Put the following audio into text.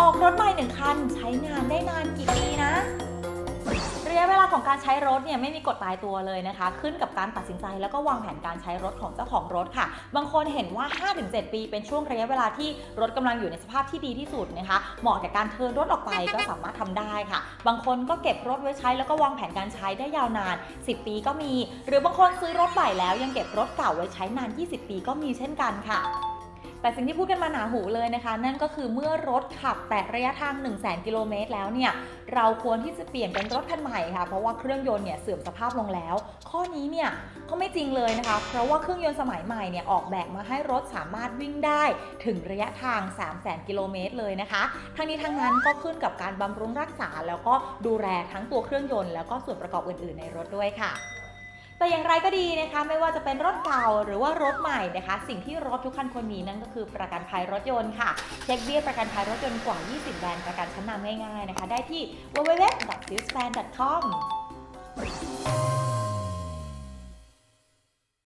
ออกรถใหม่หนึ่งคันใช้งานได้นานกี่ปีนะระยะเวลาของการใช้รถเนี่ยไม่มีกฎตายตัวเลยนะคะ ขึ้นกับการตัดสินใจแล้วก็วางแผนการใช้รถของเจ้าของรถค่ะ บางคนเห็นว่า 5-7 ปี เป็นช่วงระยะเวลาที่รถกำลังอยู่ในสภาพที่ดีที่สุดนะคะเหมาะแก่การเทิร์นรถออกไปก็สามารถทำได้ค่ะ บางคนก็เก็บรถไว้ใช้แล้วก็วางแผนการใช้ได้ยาวนาน 10 ปีก็มี หรือบางคนซื้อรถใหม่แล้วยังเก็บรถเก่าไว้ใช้นาน 20 ปีก็มีเช่นกันค่ะ แต่สิ่งที่พูดกันมาหนาหูเลยนะคะ นั่นก็คือเมื่อรถขับแต่ระยะทาง 1 0 0 0 0แกิโลเมตรแล้วเนี่ย เราควรที่จะเปลี่ยนเป็นรถคันใหม่ค่ะ เพราะว่าเครื่องยนต์เนี่ยเสื่อมสภาพลงแล้ว ข้อนี้เนี่ยก็ไม่จริงเลยนะคะ เพราะว่าเครื่องยนต์สมัยใหม่เนี่ยออกแบบมาให้รถสามารถวิ่งได้ถึงระยะทาง 3 0 0 0 0 0 กิโลเมตรเลยนะคะทั้งนี้ทั้งนั้นก็ขึ้นกับการบำรุงรักษา แล้วก็ดูแลทั้งตัวเครื่องยนต์แล้วก็ส่วนประกอบอื่น ๆ ในรถด้วยค่ะ แต่อย่างไรก็ดีนะคะ ไม่ว่าจะเป็นรถเก่าหรือว่ารถใหม่นะคะ สิ่งที่รถทุกคันควรมีนั่นก็คือประกันภัยรถยนต์ค่ะ เช็คเบี้ยประกันภัยรถยนต์กว่า 20 แบรนด์ประกันชั้นนำง่ายๆนะคะ ได้ที่ www.sysfan.com